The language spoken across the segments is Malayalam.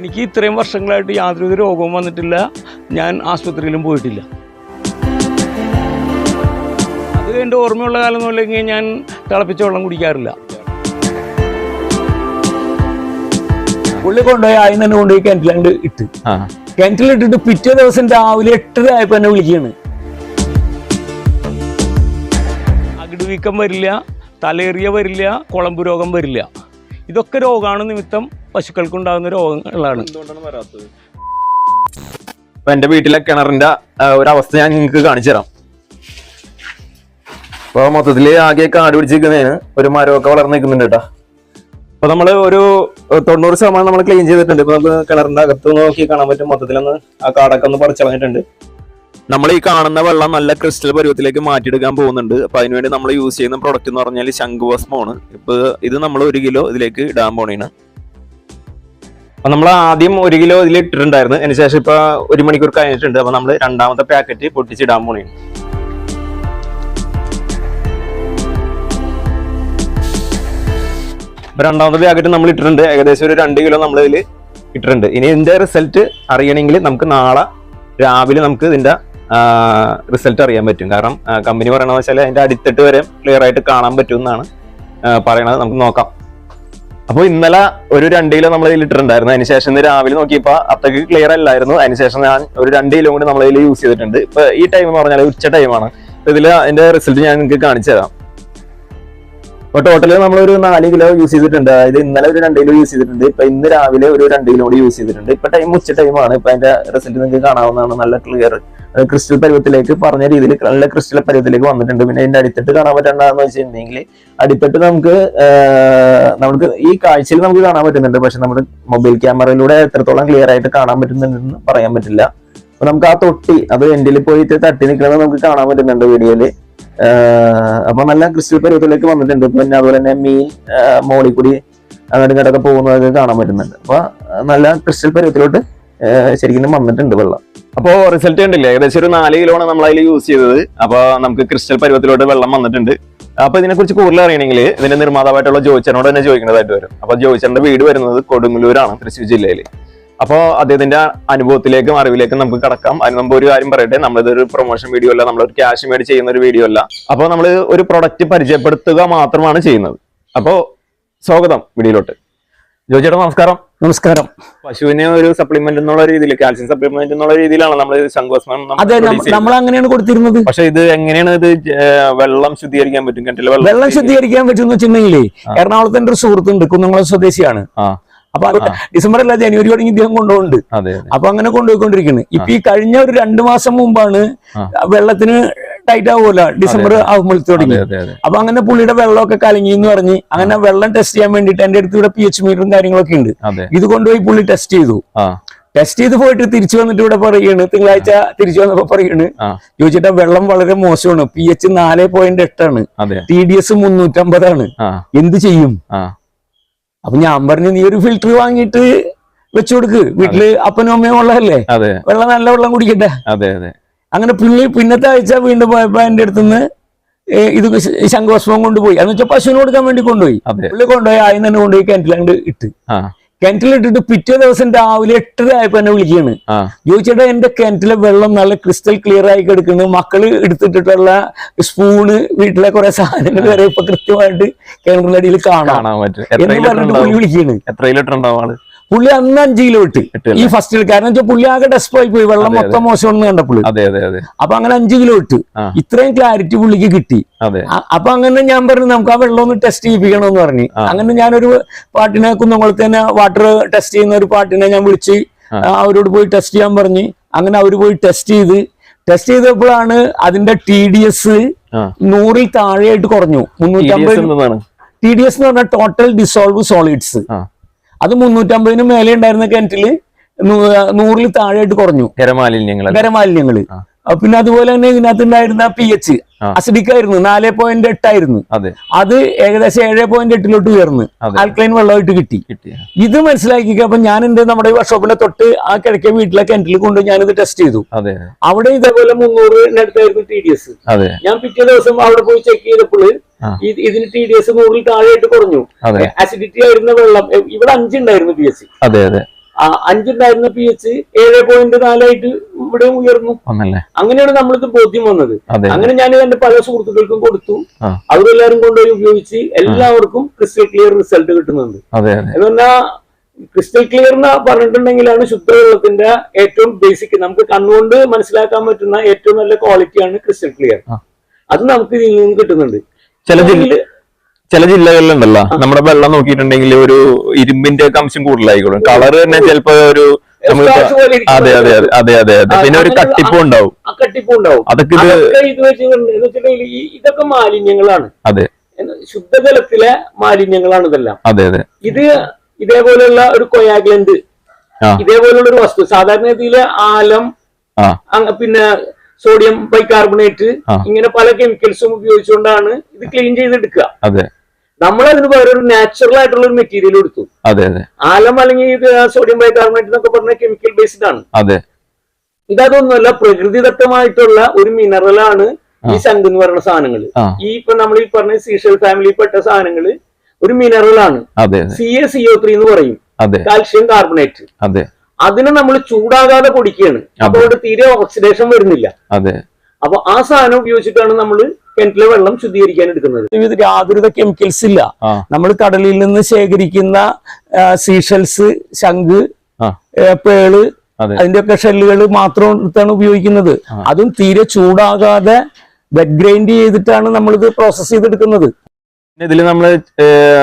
എനിക്ക് ഇത്രയും വർഷങ്ങളായിട്ട് യാതൊരുവിധ രോഗവും വന്നിട്ടില്ല. ഞാൻ ആശുപത്രിയിലും പോയിട്ടില്ല. അത് എന്റെ ഓർമ്മയുള്ള കാലം എന്നുള്ളെങ്കിൽ ഞാൻ തിളപ്പിച്ച വെള്ളം കുടിക്കാറില്ല. പുള്ളി കൊണ്ടുപോയി ആദ്യം തന്നെ കൊണ്ടുപോയി കിണറ്റിലണ്ട് ഇട്ട്. ആ. കിണറ്റിലിട്ടിട്ട് പിറ്റേ ദിവസം രാവിലെ എട്ടര ആയപ്പോൾ എന്നെ വിളിക്കുകയാണ്. അകിട് വീക്കം വരില്ല തലേറിയ വരില്ല കുളമ്പ് രോഗം വരില്ല. ഇതൊക്കെ രോഗമാണ് നിമിത്തം പശുക്കൾക്കുണ്ടാകുന്ന രോഗങ്ങളാണ്. ഇപ്പൊ എന്റെ വീട്ടിലെ കിണറിന്റെ ഒരവസ്ഥ ഒരു അവസ്ഥ ഞാൻ നിങ്ങൾക്ക് കാണിച്ചു തരാം. അപ്പൊ മൊത്തത്തിൽ ആകെ കാട് പിടിച്ചിരിക്കുന്നതിന് ഒരു മരമൊക്കെ വളർന്നു നിൽക്കുന്നുണ്ട് കേട്ടോ. അപ്പൊ നമ്മൾ ഒരു തൊണ്ണൂറ് ശതമാനം നമ്മൾ ക്ലീൻ ചെയ്തിട്ടുണ്ട്. ഇപ്പൊ നമുക്ക് കിണറിന്റെ അകത്ത് നോക്കി കാണാൻ പറ്റും. മൊത്തത്തിലൊന്ന് ആ കാടൊക്കെ ഒന്ന് പറിച്ചളഞ്ഞിട്ടുണ്ട്. നമ്മൾ ഈ കാണുന്ന വെള്ളം നല്ല ക്രിസ്റ്റൽ പരുവത്തിലേക്ക് മാറ്റിയെടുക്കാൻ പോകുന്നുണ്ട്. അപ്പൊ അതിനുവേണ്ടി നമ്മൾ യൂസ് ചെയ്യുന്ന പ്രൊഡക്റ്റ് എന്ന് പറഞ്ഞാൽ ശംഖുഭസ്മമാണ് ഇപ്പൊ ഇത് നമ്മൾ ഒരു കിലോ ഇതിലേക്ക് ഇടാൻ പോണേണ്. അപ്പൊ നമ്മൾ ആദ്യം ഒരു കിലോ ഇതിൽ ഇട്ടിട്ടുണ്ടായിരുന്നു. അതിനുശേഷം ഇപ്പൊ ഒരു മണിക്കൂർ കഴിഞ്ഞിട്ടുണ്ട്. അപ്പൊ നമ്മൾ രണ്ടാമത്തെ പാക്കറ്റ് പൊട്ടിച്ചിടാൻ പോണേണ്. അപ്പൊ രണ്ടാമത്തെ പാക്കറ്റ് നമ്മൾ ഇട്ടിട്ടുണ്ട്. ഏകദേശം ഒരു രണ്ട് കിലോ നമ്മൾ ഇതിൽ ഇട്ടിട്ടുണ്ട്. ഇനി ഇതിന്റെ റിസൾട്ട് അറിയണമെങ്കിൽ നമുക്ക് നാളെ രാവിലെ നമുക്ക് ഇതിന്റെ റിസൾട്ട് അറിയാൻ പറ്റും. കാരണം കമ്പനി പറയണത് വെച്ചാൽ അതിന്റെ അടിത്തട്ട് വരെ ക്ലിയർ ആയിട്ട് കാണാൻ പറ്റും എന്നാണ് പറയണത്. നമുക്ക് നോക്കാം. അപ്പോൾ ഇന്നലെ ഒരു രണ്ട് കിലോ നമ്മൾ ഇട്ടിട്ടുണ്ടായിരുന്നു. അതിനുശേഷം ഇന്ന് രാവിലെ നോക്കിയപ്പോൾ അത്രയ്ക്ക് ക്ലിയർ അല്ലായിരുന്നു. അതിനുശേഷം ഞാൻ ഒരു രണ്ട് കിലോ കൂടി നമ്മൾ യൂസ് ചെയ്തിട്ടുണ്ട്. ഇപ്പൊ ഈ ടൈം എന്ന് പറഞ്ഞാൽ ഉച്ച ടൈമാണ് ഇതിൽ അതിന്റെ റിസൾട്ട് ഞാൻ നിങ്ങൾക്ക് കാണിച്ചു തരാം അപ്പൊ ടോട്ടൽ നമ്മൾ ഒരു നാല് കിലോ യൂസ് ചെയ്തിട്ടുണ്ട്. അതായത് ഇന്നലെ ഒരു രണ്ട് കിലോ യൂസ് ചെയ്തിട്ടുണ്ട്. ഇപ്പൊ ഇന്ന് രാവിലെ ഒരു രണ്ട് കിലോ കൂടി യൂസ് ചെയ്തിട്ടുണ്ട്. ഇപ്പൊ ടൈം ഉച്ച ടൈമാണ് ഇപ്പൊ അതിന്റെ റിസൾട്ട് നിങ്ങൾക്ക് കാണാവുന്നതാണ് നല്ല ക്ലിയർ ക്രിസ്റ്റൽ പരുവത്തിലേക്ക് പറഞ്ഞ രീതിയിൽ നല്ല ക്രിസ്റ്റൽ പരുവത്തിലേക്ക് വന്നിട്ടുണ്ട്. പിന്നെ അതിന്റെ അടിത്തട്ട് കാണാൻ പറ്റണ്ടെന്ന് വെച്ചിട്ടുണ്ടെങ്കിൽ അടിത്തട്ട് നമുക്ക് നമുക്ക് ഈ കാഴ്ചയിൽ നമുക്ക് കാണാൻ പറ്റുന്നുണ്ട്. പക്ഷെ നമ്മുടെ മൊബൈൽ ക്യാമറയിലൂടെ എത്രത്തോളം ക്ലിയർ ആയിട്ട് കാണാൻ പറ്റുന്നുണ്ടെന്ന് പറയാൻ പറ്റില്ല. അപ്പൊ നമുക്ക് ആ തൊട്ടി അത് എൻഡിൽ പോയിട്ട് തട്ടി നിൽക്കുന്നത് നമുക്ക് കാണാൻ പറ്റുന്നുണ്ട് വീഡിയോയിൽ അപ്പൊ നല്ല ക്രിസ്റ്റൽ പരുവത്തിലേക്ക് വന്നിട്ടുണ്ട്. പിന്നെ അതുപോലെ തന്നെ മീൻ മോളിൽ കൂടി അങ്ങോട്ടും ഇങ്ങോട്ടൊക്കെ പോകുന്നതൊക്കെ കാണാൻ പറ്റുന്നുണ്ട്. അപ്പൊ നല്ല ക്രിസ്റ്റൽ പരുവത്തിലോട്ട് ശരിക്കും വന്നിട്ടുണ്ട് വെള്ളം. അപ്പോ റിസൾട്ട് കണ്ടില്ലേ? ഏകദേശം ഒരു നാല് കിലോ ആണ് നമ്മൾ അതിൽ യൂസ് ചെയ്തത്. അപ്പൊ നമുക്ക് ക്രിസ്റ്റൽ പരുവത്തിലോട്ട് വെള്ളം വന്നിട്ടുണ്ട്. അപ്പൊ ഇതിനെ കുറിച്ച് കൂടുതൽ അറിയണമെങ്കിൽ ഇതിന്റെ നിർമ്മാതാവായിട്ടുള്ള ജോയിച്ചനോട് തന്നെ ചോദിക്കേണ്ടതായിട്ട് വരും. അപ്പൊ ജോയിച്ചന്റെ വീട് വരുന്നത് കൊടുങ്ങല്ലൂരാണ് തൃശ്ശൂർ ജില്ലയിൽ അപ്പോൾ അദ്ദേഹത്തിന്റെ അനുഭവത്തിലേക്കും അറിവിലേക്കും നമുക്ക് കടക്കാം. അതിന് മുമ്പ് ഒരു കാര്യം പറയട്ടെ. നമ്മളിതൊരു പ്രൊമോഷൻ വീഡിയോ അല്ല നമ്മളൊരു ക്യാഷ് മേടി ചെയ്യുന്ന ഒരു വീഡിയോ അല്ല. അപ്പോൾ നമ്മൾ ഒരു പ്രൊഡക്റ്റ് പരിചയപ്പെടുത്തുക മാത്രമാണ് ചെയ്യുന്നത്. അപ്പോൾ സ്വാഗതം വീഡിയോയിലോട്ട്. ജോജിയുടെ നമസ്കാരം. നമസ്കാരം. പശുവിനെ ഒരു സപ്ലിമെന്റ് എന്നുള്ള രീതിയിൽ കാൽസ്യം സപ്ലിമെന്റ് എന്നുള്ള രീതിയിലാണ് നമ്മൾ ശംഖുഭസ്മം നമ്മൾ അതെ നമ്മൾ അങ്ങനെയാണ് കൊടുത്തിരുന്നത്. പക്ഷെ ഇത് എങ്ങനെയാണ് ഇത് വെള്ളം ശുദ്ധീകരിക്കാൻ പറ്റും? കിണറ്റിലെ വെള്ളം ശുദ്ധീകരിക്കാൻ പറ്റുമെന്ന് വെച്ചിട്ടുണ്ടെങ്കിലേ എറണാകുളത്ത് എന്റെ ഒരു സുഹൃത്തുണ്ട് കുന്നംകുളം സ്വദേശിയാണ്. അപ്പൊ അത് ഡിസംബർ അല്ല ജനുവരി തുടങ്ങി ഇദ്ദേഹം കൊണ്ടുപോകുന്നുണ്ട്. അപ്പൊ അങ്ങനെ കൊണ്ടുപോയിക്കൊണ്ടിരിക്കുന്നത് ഇപ്പൊ ഈ കഴിഞ്ഞ ഒരു രണ്ടു മാസം മുമ്പാണ് വെള്ളത്തിന് ടൈറ്റ് ആവുമല്ലോ ഡിസംബർ ആകുമ്പോൾ തുടങ്ങി. അപ്പൊ അങ്ങനെ പുള്ളിയുടെ വെള്ളമൊക്കെ കലങ്ങി എന്ന് പറഞ്ഞ് അങ്ങനെ വെള്ളം ടെസ്റ്റ് ചെയ്യാൻ വേണ്ടിട്ട് എന്റെ അടുത്ത് ഇവിടെ പി എച്ച് മീറ്ററും കാര്യങ്ങളൊക്കെ ഉണ്ട്. ഇത് കൊണ്ടുപോയി പുള്ളി ടെസ്റ്റ് ചെയ്തു. ടെസ്റ്റ് ചെയ്ത് പോയിട്ട് തിരിച്ചു വന്നിട്ട് ഇവിടെ പറയുകയാണ് തിങ്കളാഴ്ച തിരിച്ചു വന്നപ്പോ പറയാണ്. ചോദിച്ചിട്ട് വെള്ളം വളരെ മോശമാണ്. പി എച്ച് നാല് പോയിന്റ് എട്ടാണ് ടി ഡി എസ് മുന്നൂറ്റമ്പതാണ്. എന്ത് ചെയ്യും? അപ്പൊ ഞാൻ പറഞ്ഞു നീ ഒരു ഫിൽറ്റർ വാങ്ങിയിട്ട് വെച്ചു കൊടുക്ക്. വീട്ടിൽ അപ്പനും അമ്മയും ഉള്ളതല്ലേ? വെള്ളം നല്ല വെള്ളം കുടിക്കട്ടെ. അതെ അതെ. അങ്ങനെ പുള്ളി പിന്നത്തെ ആഴ്ച വീണ്ടും പോയപ്പോ എന്റെ അടുത്തുനിന്ന് ഇത് ശംഖഭസ്മം കൊണ്ടുപോയി. എന്ന് വെച്ചാൽ പശുവിന് കൊടുക്കാൻ വേണ്ടി കൊണ്ടുപോയി. പുള്ളി കൊണ്ടുപോയി ആദ്യം തന്നെ കൊണ്ടുപോയി കിണറ്റിലാണ്ട് ഇട്ട്. കിണറ്റിലിട്ടിട്ട് പിറ്റേ ദിവസം രാവിലെ എട്ടര ആയപ്പോ എന്നെ വിളിക്കുകയാണ്. ചോദിച്ചേട്ടാ എന്റെ കിണറ്റിലെ വെള്ളം നല്ല ക്രിസ്റ്റൽ ക്ലിയർ ആയി കിടക്കുന്നു. മക്കൾ എടുത്തിട്ടിട്ടുള്ള സ്പൂണ് വീട്ടിലെ കുറെ സാധനങ്ങൾ വരെ ഇപ്പൊ കൃത്യമായിട്ട് കിണറിനടിയിൽ കാണാൻ പറ്റും. എത്ര എന്ന് പറഞ്ഞിട്ട് വിളിക്കുകയാണ്. എത്ര ലിറ്റർ ഉണ്ടാവും പുള്ളി അന്ന് അഞ്ചിയിൽ വിട്ട്? ഈ ഫസ്റ്റിൽ കാരണം വെച്ചാൽ പുള്ളി ആകെ ഡെസ്പായി പോയി. വെള്ളം മൊത്തം മോശമാണെന്ന് കണ്ടപ്പോൾ അപ്പൊ അങ്ങനെ അഞ്ചു കിലോ ഇട്ട്. ഇത്രയും ക്ലാരിറ്റി പുള്ളിക്ക് കിട്ടി. അപ്പൊ അങ്ങനെ ഞാൻ പറഞ്ഞു നമുക്ക് ആ വെള്ളം ഒന്ന് ടെസ്റ്റ് ചെയ്യിപ്പിക്കണം എന്ന് പറഞ്ഞു. അങ്ങനെ ഞാനൊരു പാട്ടിനെ കുന്നംകുളത്ത് തന്നെ വാട്ടർ ടെസ്റ്റ് ചെയ്യുന്ന ഒരു പാട്ടിനെ ഞാൻ വിളിച്ച് അവരോട് പോയി ടെസ്റ്റ് ചെയ്യാൻ പറഞ്ഞു. അങ്ങനെ അവർ പോയി ടെസ്റ്റ് ചെയ്ത്. ടെസ്റ്റ് ചെയ്തപ്പോഴാണ് അതിന്റെ ടി ഡി എസ് നൂറിൽ താഴെയായിട്ട് കുറഞ്ഞു. മുന്നൂറ്റമ്പത് TDS എന്താണ് ടി ഡി എസ് എന്ന് പറഞ്ഞാൽ ടോട്ടൽ ഡിസോൾവ് സോളിഡ്സ് അത് മുന്നൂറ്റമ്പതിനും മേലെ ഉണ്ടായിരുന്ന കിണറ്റിൽ നൂ- നൂറിൽ താഴെയായിട്ട് കുറഞ്ഞു. ഖരമാലിന്യങ്ങൾ ഖരമാലിന്യങ്ങൾ. പിന്നെ അതുപോലെ തന്നെ ഇതിനകത്ത് ഉണ്ടായിരുന്ന പി എച്ച് ആ. അസിഡിക് ആയിരുന്നു നാല് പോയിന്റ് എട്ടായിരുന്നു അതെ. ഏകദേശം ഏഴ് പോയിന്റ് എട്ടിലോട്ട് ഉയർന്ന്. ആൽക്ലൈൻ വെള്ളമായിട്ട് കിട്ടി. ഇത് മനസ്സിലാക്കി അപ്പൊ ഞാൻ എന്റെ നമ്മുടെ വർക്ക്ഷോപ്പിന്റെ തൊട്ട് ആ കിഴക്കേ വീട്ടിലെ കിണറ്റിൽ കൊണ്ട് ഞാനിത് ടെസ്റ്റ് ചെയ്തു. അവിടെ ഇതേപോലെ മുന്നൂറിനടുത്തായിരുന്നു ടി ഡി എസ് ഞാൻ പിറ്റേ ദിവസം അവിടെ പോയി ചെക്ക് ചെയ്തപ്പോൾ. ഇതിന് ടി ഡി എസ് നൂറിൽ താഴെയായിട്ട് കുറഞ്ഞു. അസിഡിറ്റി ആയിരുന്ന വെള്ളം ഇവിടെ അഞ്ചുണ്ടായിരുന്നു പി ആ, അഞ്ചുണ്ടായിരുന്ന പി എച്ച് ഏഴ് പോയിന്റ് നാലായിട്ട് ഇവിടെ ഉയർന്നു. അങ്ങനെയാണ് നമ്മളിത് ബോധ്യം വന്നത്. അങ്ങനെ ഞാൻ എന്റെ പല സുഹൃത്തുക്കൾക്കും കൊടുത്തു. അവരെല്ലാവരും കൊണ്ടുപോയി ഉപയോഗിച്ച് എല്ലാവർക്കും ക്രിസ്റ്റൽ ക്ലിയർ റിസൾട്ട് കിട്ടുന്നുണ്ട്. എന്ന് പറഞ്ഞാൽ ക്രിസ്റ്റൽ ക്ലിയർ എന്ന് പറഞ്ഞിട്ടുണ്ടെങ്കിലാണ് ശുദ്ധവെള്ളത്തിന്റെ ഏറ്റവും ബേസിക് നമുക്ക് കണ്ണുകൊണ്ട് മനസ്സിലാക്കാൻ പറ്റുന്ന ഏറ്റവും നല്ല ക്വാളിറ്റിയാണ് ക്രിസ്റ്റൽ ക്ലിയർ അത് നമുക്ക് ഇതിൽ നിന്ന് കിട്ടുന്നുണ്ട്. ചില ജില്ല ചില ജില്ലകളിലുണ്ടല്ലോ. നമ്മുടെ വെള്ളം നോക്കിയിട്ടുണ്ടെങ്കിൽ ഒരു ഇരുമ്പിന്റെ ഒക്കെ അംശം കൂടുതലായിക്കോളും. കളർ തന്നെ ചിലപ്പോ ഒരു അതെ അതെ അതെ അതെ അതെ. പിന്നെ ഒരു കട്ടിപ്പും ഉണ്ടാവും. കട്ടിപ്പ് ഉണ്ടാവും. അതൊക്കെ ഇത് വെച്ചിട്ടുണ്ടെങ്കിൽ ഇതൊക്കെ മാലിന്യങ്ങളാണ്. അതെ. ശുദ്ധജലത്തിലെ മാലിന്യങ്ങളാണ് ഇതെല്ലാം. അതെ അതെ. ഇത് ഇതേപോലെയുള്ള ഒരു കൊയാഗ്ലന്റ് ഇതേപോലെയുള്ള ഒരു വസ്തു. സാധാരണ രീതിയിൽ ആലം പിന്നെ സോഡിയം ബൈകാർബണേറ്റ്. ഇങ്ങനെ പല കെമിക്കൽസും ഉപയോഗിച്ചുകൊണ്ടാണ് ഇത് ക്ലീൻ ചെയ്തെടുക്കുക. അതെ. നമ്മൾ അതിന് പകരം ഒരു നാച്ചുറൽ ആയിട്ടുള്ള ഒരു മെറ്റീരിയൽ എടുത്തു അതെ അതെ. ആലം അല്ലെങ്കിൽ സോഡിയം ബൈകാർബണേറ്റ് എന്നൊക്കെ പറഞ്ഞ കെമിക്കൽ ബേസ്ഡ് ആണ്. അതെ. ഇതൊന്നുമല്ല പ്രകൃതിദത്തമായിട്ടുള്ള ഒരു മിനറലാണ് ഈ ശംഖ് എന്ന് പറയുന്ന സാധനങ്ങൾ ഈ ഇപ്പൊ നമ്മൾ ഈ പറഞ്ഞ സീഷൽ ഫാമിലി പെട്ട സാധനങ്ങൾ ഒരു മിനറൽ ആണ്. C A C O three എന്ന് പറയും. Calcium carbonate. അതെ. അതിനെ നമ്മൾ ചൂടാകാതെ പൊടിക്കുകയാണ്. അപ്പോൾ അവിടെ തീരെ ഓക്സിഡേഷൻ വരുന്നില്ല. അതെ. അപ്പൊ ആ സാധനം ഉപയോഗിച്ചിട്ടാണ് നമ്മൾ കിണറ്റിലെ വെള്ളം ശുദ്ധീകരിക്കാൻ എടുക്കുന്നത്. ഇതിൽ യാതൊരുവിധ കെമിക്കൽസ് ഇല്ല. നമ്മൾ കടലിൽ നിന്ന് ശേഖരിക്കുന്ന സീഷൽസ് ശംഖ് പേൾ അതിന്റെ അതിന്റെയൊക്കെ ഷെല്ലുകൾ മാത്രം എടുത്താണ് ഉപയോഗിക്കുന്നത് അതും തീരെ ചൂടാകാതെ വെറ്റ് ഗ്രൈൻഡ് ചെയ്തിട്ടാണ് നമ്മളിത് പ്രോസസ് ചെയ്തെടുക്കുന്നത്. ഇതിൽ നമ്മൾ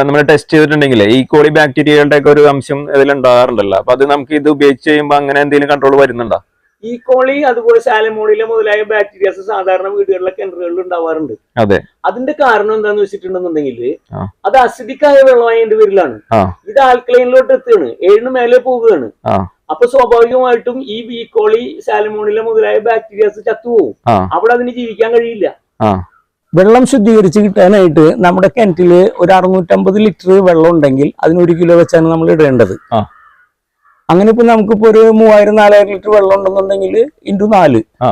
നമ്മൾ ടെസ്റ്റ് ചെയ്തിട്ടുണ്ടെങ്കിൽ ഈ കോളി ബാക്ടീരിയകളുടെ ഒക്കെ ഒരു അംശം ഇതിൽ ഉണ്ടാകാറുണ്ടല്ലോ അപ്പൊ അത് നമുക്ക് ഇത് ഉപയോഗിച്ച് കഴിയുമ്പോൾ അങ്ങനെ എന്തെങ്കിലും കൺട്രോൾ വരുന്നുണ്ടോ? ഈ കോളി അതുപോലെ സാലമോണില മുതലായ ബാക്ടീരിയാസ് സാധാരണ വീടുകളിലെ കിണറുകളിൽ ഉണ്ടാവാറുണ്ട്. അതെ. അതിന്റെ കാരണം എന്താന്ന് വെച്ചിട്ടുണ്ടെന്നുണ്ടെങ്കിൽ അത് അസിഡിക് ആയ വെള്ളമായതിന്റെ പേരിലാണ്. ഇത് ആൽക്കലൈനിലോട്ട് എത്തുകയാണ്. ഏഴിന് മേലെ പോവുകയാണ് അപ്പൊ സ്വാഭാവികമായിട്ടും ഈ വീക്കോളി സാലമോണില മുതലായ ബാക്ടീരിയാസ് ചത്തുപോകും അവിടെ അതിന് ജീവിക്കാൻ കഴിയില്ല. ആ. വെള്ളം ശുദ്ധീകരിച്ച് കിട്ടാനായിട്ട് നമ്മുടെ കിണറ്റിൽ ഒരു അറുന്നൂറ്റമ്പത് ലിറ്റർ വെള്ളം ഉണ്ടെങ്കിൽ അതിന് ഒരു കിലോ വെച്ചാണ് നമ്മൾ ഇടേണ്ടത്. ആ. അങ്ങനെ ഇപ്പൊ നമുക്കിപ്പോ ഒരു മൂവായിരം നാലായിരം ലിറ്റർ വെള്ളം ഉണ്ടെന്നുണ്ടെങ്കിൽ ഇന്റു നാല്. ആ.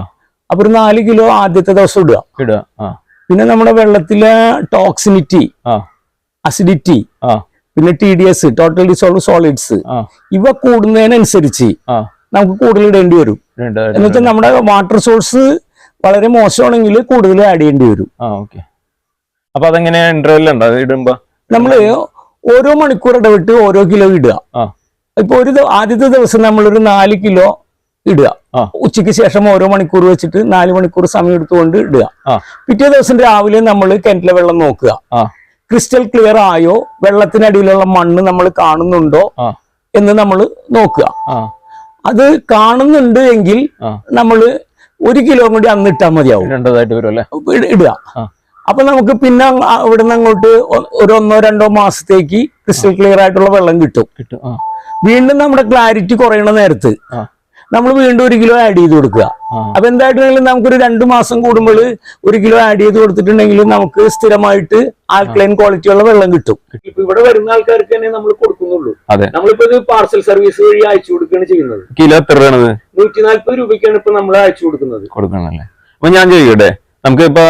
അപ്പൊ ഒരു നാല് കിലോ ആദ്യത്തെ ദിവസം ഇടുക. ഇടുക ആ. പിന്നെ നമ്മുടെ വെള്ളത്തിലെ ടോക്സിനിറ്റി ആ. അസിഡിറ്റി ആ. പിന്നെ T D S total dissolve solids ഇവ കൂടുന്നതിനനുസരിച്ച് ആ. നമുക്ക് കൂടുതൽ ഇടേണ്ടി വരും. എന്നുവെച്ചാൽ എന്ന് വെച്ചാൽ നമ്മുടെ വാട്ടർ സോഴ്സ് വളരെ മോശമാണെങ്കിൽ കൂടുതൽ ആഡ് ചെയ്യേണ്ടി വരും. അപ്പൊ ഇടുമ്പോ? നമ്മൾ ഓരോ മണിക്കൂർ ഇടവിട്ട് ഓരോ കിലോ ഇടുക. ആ. ഇപ്പൊ ഒരു ആദ്യത്തെ ദിവസം നമ്മളൊരു നാല് കിലോ ഇടുക. ഉച്ചയ്ക്ക് ശേഷം ഓരോ മണിക്കൂർ വെച്ചിട്ട് നാല് മണിക്കൂർ സമയം എടുത്തുകൊണ്ട് ഇടുക പിറ്റേ ദിവസം രാവിലെ നമ്മൾ കിണറ്റിലെ വെള്ളം നോക്കുക. ക്രിസ്റ്റൽ ക്ലിയർ ആയോ? വെള്ളത്തിനടിയിലുള്ള മണ്ണ് നമ്മൾ കാണുന്നുണ്ടോ? എന്ന് നമ്മൾ നോക്കുക. അത് കാണുന്നുണ്ട് എങ്കിൽ നമ്മൾ നമ്മൾ ഒരു കിലോ കൂടി അന്ന് ഇട്ടാൽ മതിയാവും. രണ്ടതായിട്ട് വരും അല്ലേ? ഇടുക. അപ്പൊ നമുക്ക് പിന്നെ ഇവിടുന്ന് അങ്ങോട്ട് ഒരു ഒന്നോ രണ്ടോ മാസത്തേക്ക് ക്രിസ്റ്റൽ ക്ലിയർ ആയിട്ടുള്ള വെള്ളം കിട്ടും. കിട്ടും വീണ്ടും നമ്മുടെ ക്ലാരിറ്റി കുറയണ നേരത്ത് നമ്മൾ വീണ്ടും ഒരു കിലോ ആഡ് ചെയ്ത് കൊടുക്കുക. അപ്പൊ എന്തായിട്ടുണ്ടെങ്കിലും നമുക്കൊരു രണ്ടു മാസം കൂടുമ്പോൾ ഒരു കിലോ ആഡ് ചെയ്ത് കൊടുത്തിട്ടുണ്ടെങ്കിൽ നമുക്ക് സ്ഥിരമായിട്ട് ആൽക്കലൈൻ ക്വാളിറ്റിയുള്ള വെള്ളം കിട്ടും. ഇപ്പൊ ഇവിടെ വരുന്ന ആൾക്കാർക്ക് തന്നെ നമ്മൾ കൊടുക്കുന്നുള്ളൂ. നമ്മളിപ്പോ ഇത് പാർസൽ സർവീസ് വഴി അയച്ചു കൊടുക്കുകയാണ് ചെയ്യുന്നത്. കിലോ എത്ര രൂപയാണത് നൂറ്റി നാല്പത് രൂപയ്ക്കാണ് ഇപ്പൊ നമ്മൾ അയച്ചു കൊടുക്കുന്നത്. കൊടുക്കണല്ലേ? അപ്പൊ ഞാൻ ചോദിക്കട്ടെ? നമുക്ക് ഇപ്പൊ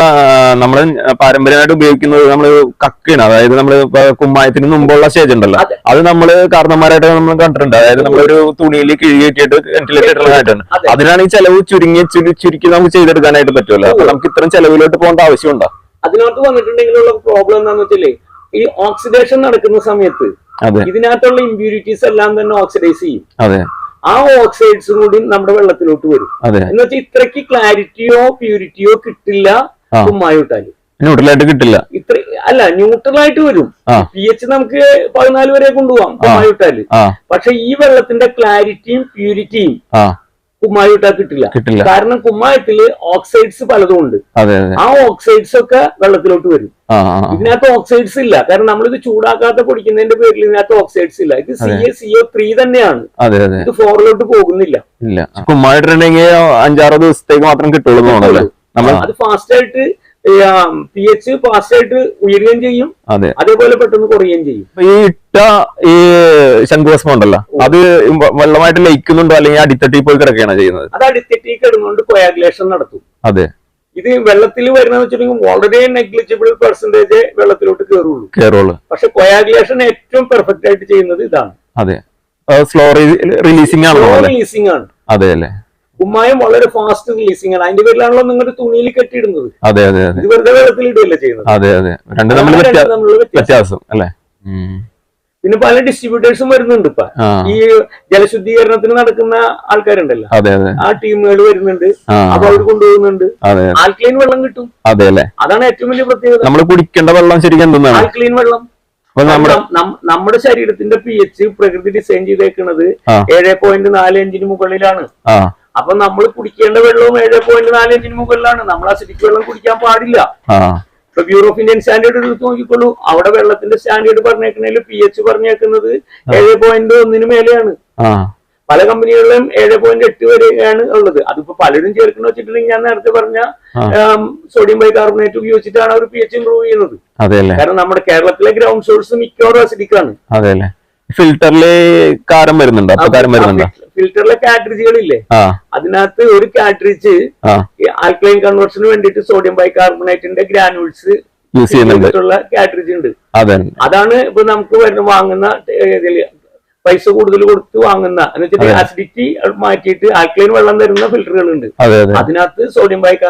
നമ്മൾ പാരമ്പര്യമായിട്ട് ഉപയോഗിക്കുന്നത് നമ്മൾ കക്കയാണ്. അതായത് നമ്മൾ കുമ്മായത്തിന് മുമ്പുള്ള സ്റ്റേജ് ഉണ്ടല്ലോ. അതെ. നമ്മൾ കാരണന്മാരായിട്ട് നമ്മൾ കണ്ടിട്ടുണ്ട്. അതായത് നമ്മളൊരു തുണിയിൽ കിഴി കെട്ടിയിട്ട് കിണറ്റിലേക്ക് അതിനാണ് ഈ ചെലവ് ചുരുങ്ങി ചുരു- ചുരുക്കി നമുക്ക് ചെയ്തെടുക്കാനായിട്ട് പറ്റുമല്ലോ. അപ്പൊ നമുക്ക് ഇത്രയും ചെലവിലോട്ട് പോകേണ്ട ആവശ്യമുണ്ടോ? അതിനകത്ത് വന്നിട്ടുണ്ടെങ്കിലുള്ള പ്രോബ്ലം എന്താന്ന് വെച്ചാൽ ഈ ഓക്സിഡേഷൻ നടക്കുന്ന സമയത്ത് ഇതിനകത്തുള്ള ഇമ്പ്യൂരിറ്റീസ് എല്ലാം തന്നെ ഓക്സിഡൈസ് ചെയ്യും. അതെ. ആ ഓക്സൈഡ്സും കൂടി നമ്മുടെ വെള്ളത്തിലോട്ട് വരും. എന്ന് വെച്ചാൽ ഇത്രയ്ക്ക് ക്ലാരിറ്റിയോ പ്യൂരിറ്റിയോ കിട്ടില്ല ആ. കുമ്മായിട്ടാൽ ന്യൂട്രലായിട്ട് കിട്ടില്ല. ഇത്ര അല്ല ന്യൂട്രൽ ആയിട്ട് വരും. പി എച്ച് നമുക്ക് പതിനാല് വരെ കൊണ്ടുപോകാം കുമ്മായിട്ടാൽ പക്ഷെ ഈ വെള്ളത്തിന്റെ ക്ലാരിറ്റിയും പ്യൂരിറ്റിയും കുമ്മായിട്ടാ കിട്ടില്ല. കിട്ടില്ല. കാരണം കുമ്മായത്തിൽ ഓക്സൈഡ്സ് പലതും ഉണ്ട്. ആ ഓക്സൈഡ്സ് ഒക്കെ വെള്ളത്തിലോട്ട് വരും. ഇതിനകത്ത് ഓക്സൈഡ്സ് ഇല്ല. കാരണം നമ്മളിത് ചൂടാക്കാത്ത പൊടിക്കുന്നതിന്റെ പേരിൽ ഇതിനകത്ത് ഓക്സൈഡ്സ് ഇല്ല. ഇത് C A C O three തന്നെയാണ്. ഇത് ഫോറിലോട്ട് പോകുന്നില്ല. ഇല്ല. കുമ്മായിട്ടുണ്ടെങ്കിൽ അഞ്ചാറ് ദിവസത്തേക്ക് മാത്രം കിട്ടുള്ളൂ അത് ഫാസ്റ്റ് ആയിട്ട് പി എച്ച് പാസ്റ്റായിട്ട് ഉയരുകയും ചെയ്യും. അതെ. അതേപോലെ പെട്ടെന്ന് കുറയുകയും ചെയ്യും. ഈ ഇട്ട ഈ ശംഖുഭസ്മം ഉണ്ടല്ലോ അത് വെള്ളമായിട്ട് ലയിക്കുന്നുണ്ടോ അല്ലെങ്കിൽ അടിത്തട്ടി പോയി കിടക്കുകയാണ് ചെയ്യുന്നത്? അത് അടിത്തട്ടി കിടന്നുകൊണ്ട് കോയാഗുലേഷൻ നടത്തും. അതെ. ഇത് വെള്ളത്തിൽ വരുന്ന വെച്ചിട്ടുണ്ടെങ്കിൽ വളരെ നെഗ്ലിജിബിൾ പെർസെന്റേജ് വെള്ളത്തിലോട്ട് കയറുള്ളൂ. കയറുള്ളൂ. പക്ഷെ കോയാഗുലേഷൻ ഏറ്റവും പെർഫെക്റ്റ് ആയിട്ട് ചെയ്യുന്നത് ഇതാണ്. അതെ. സ്ലോ റിലീസിംഗ് ആണ് റിലീസിംഗ് ആണ്. അതെ അല്ലേ? കുമ്മായം വളരെ ഫാസ്റ്റ് റിലീസിംഗ് ആണ്. അതിന്റെ പേരിലാണല്ലോ നിങ്ങളുടെ തുണിയിൽ കെട്ടിയിടുന്നത്. അതെ അതെ ഇത് വെറുതെ വെള്ളത്തിൽ ഇടുകയല്ല ചെയ്യുന്നത്? അതെ അതെ. രണ്ട് തമ്മിലുള്ള വ്യത്യാസം. അല്ലേ? പിന്നെ പല ഡിസ്ട്രിബ്യൂട്ടേഴ്സും വരുന്നുണ്ട് ഇപ്പൊ. ഈ ജലശുദ്ധീകരണത്തിന് നടക്കുന്ന ആൾക്കാരുണ്ടല്ലോ. അതെ അതെ. ആ ടീമുകൾ വരുന്നുണ്ട്. അപ്പൊ അവർ കൊണ്ടുപോകുന്നുണ്ട്. ആൽക്ലൈൻ വെള്ളം കിട്ടും. അതെ അല്ലേ? അതാണ് ഏറ്റവും വലിയ പ്രത്യേകത. നമ്മൾ കുടിക്കേണ്ട വെള്ളം ശരിക്കും ആൽക്ലൈൻ വെള്ളം. നമ്മുടെ ശരീരത്തിന്റെ പി എച്ച് പ്രകൃതി ഡിസൈൻ ചെയ്തേക്കുന്നത്. ഏഴ് പോയിന്റ് നാല് അഞ്ചിന് മുകളിലാണ്. അപ്പൊ നമ്മൾ കുടിക്കേണ്ട വെള്ളവും ഏഴ് പോയിന്റ് നാല് അഞ്ചിന് മുകളിലാണ്. നമ്മൾ അസിഡിക് വെള്ളം കുടിക്കാൻ പാടില്ല. ഇപ്പൊ ബ്യൂറോ ഓഫ് ഇന്ത്യൻ സ്റ്റാൻഡേർഡ് എടുത്ത് നോക്കിക്കോളൂ. അവിടെ വെള്ളത്തിന്റെ സ്റ്റാൻഡേർഡ് പറഞ്ഞേക്കുന്നതിൽ പി എച്ച് പറഞ്ഞേക്കുന്നത് ഏഴ് പോയിന്റ് ഒന്നിന് മേലെയാണ്. പല കമ്പനികളിലും ഏഴ് പോയിന്റ് എട്ട് വരെയാണ് ഉള്ളത്. അതിപ്പോ പലരും ചേർക്കുന്ന വെച്ചിട്ടുണ്ടെങ്കിൽ ഞാൻ നേരത്തെ പറഞ്ഞ സോഡിയം ബൈകാർബണേറ്റ് ഉപയോഗിച്ചിട്ടാണ് അവർ പി എച്ച് ഇംപ്രൂവ് ചെയ്യുന്നത്. കാരണം നമ്മുടെ കേരളത്തിലെ ഗ്രൗണ്ട് സോഴ്സ് മിക്കവാറും അസിഡിക് ആണ് അതെ അല്ലേ? ഫിൽറ്ററിൽ കാരം വരുന്നുണ്ടോ? അപ്പൊ കാരം വരുന്നുണ്ടോ? ഫിൽറ്ററിലെ കാറ്ററിജുകളില്ലേ അതിനകത്ത് ഒരു കാറ്ററിജ് ആ. ആൽക്ലൈൻ കൺവേർഷന് വേണ്ടിയിട്ട് സോഡിയം ബൈകാർബണേറ്റിന്റെ ഗ്രാനുൾസ് യൂസ് ചെയ്യുന്നുണ്ട്. കാറ്ററിജ് ഉണ്ട്. അതെ. അതാണ് ഇപ്പൊ നമുക്ക് വരുന്ന വാങ്ങുന്ന പൈസ കൂടുതൽ കൊടുത്ത് വാങ്ങുന്ന എന്ന് വെച്ചിട്ട്. ആസിഡിറ്റി മാറ്റിയിട്ട് ആൽക്ലൈൻ വെള്ളം തരുന്ന ഫിൽറ്ററുകൾ ഉണ്ട് അതെ അതെ. അതിനകത്ത് സോഡിയം ബൈക്കാർ